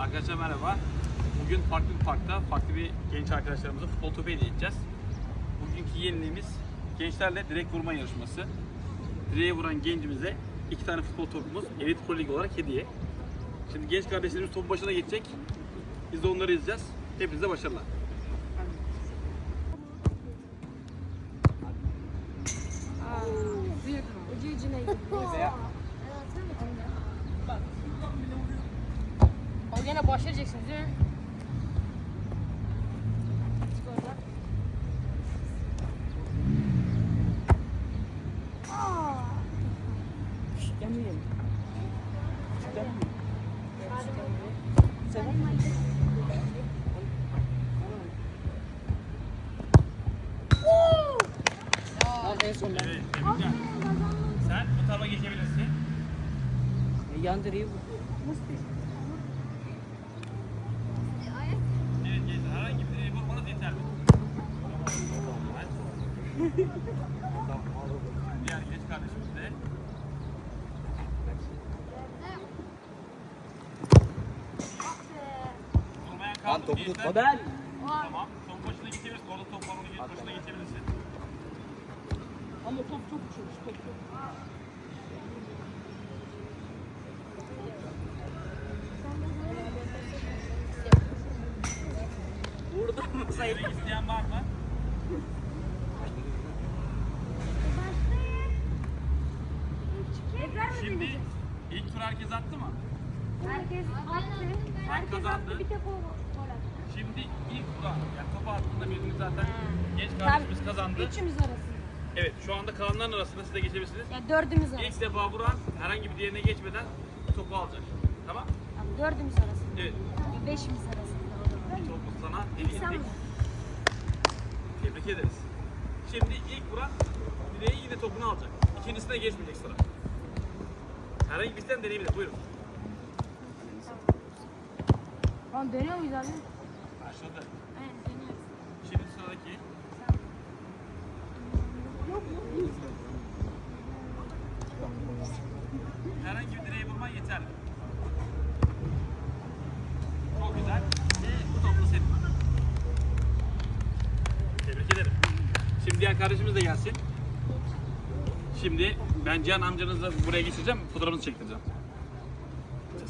Arkadaşlar merhaba. Bugün farklı bir parkta, farklı bir genç arkadaşlarımıza futbol topu hediye edeceğiz. Bugünkü yeniliğimiz gençlerle direkt vurma yarışması. Direğe vuran gencimize iki tane futbol topumuz Elite Pro olarak hediye. Şimdi genç kardeşlerimiz topun başına geçecek. Biz de onları izleyeceğiz. Hepinize başarılar. Büyük. Ucu ucuna. O gene başlayacaksınız değil mi? En son ben. Evet, Emircan. Sen bu tarafa geçebilirsin. Yan direği bu. Evet gençler, herhangi bir direğe vurmanız yeterli. Diğer genç kardeşimiz de vurmayan kaldı mı gençler? O ben. Tamam. Top başına geçebilirsin. Orada top var. Onun başına geçebilirsin. Ama top çok uçmuş. Top çok. Vurdum mu sayı? İsteyen var mı? Şimdi ilk tur herkes attı mı? Herkes attı. Herkes kazandı. attı. Bir tek o gol attı. Şimdi ilk tura, yani topu attığında birini zaten genç kardeşimiz kazandı. Üçümüz arasında. Evet, şu anda kalanların arasında siz de geçebilirsiniz. Ya dördümüz arasında. İlk defa vuran herhangi bir diğerine geçmeden topu alacak. Tamam? Tamam, dördümüz arasında. Evet. Beşimiz arasında. Topu sana hediye ettik. Tebrik ederiz. Şimdi ilk vuran direği yine topunu alacak. İkincisine geçmeyecek sıra. Herhangi bir sistem deneyebilir. Buyurun. Lan dönüyor muyuz abi? Başladı. Aynen dönüyoruz. Şimdi sıradaki. Herhangi bir direğe vurman yeterli. Çok güzel. Ve bu top da senin. Tebrik ederim. Şimdi diğer kardeşimiz de gelsin. Şimdi ben Cihan amcanızla buraya geçeceğim, fotoğrafınızı çektireceğim.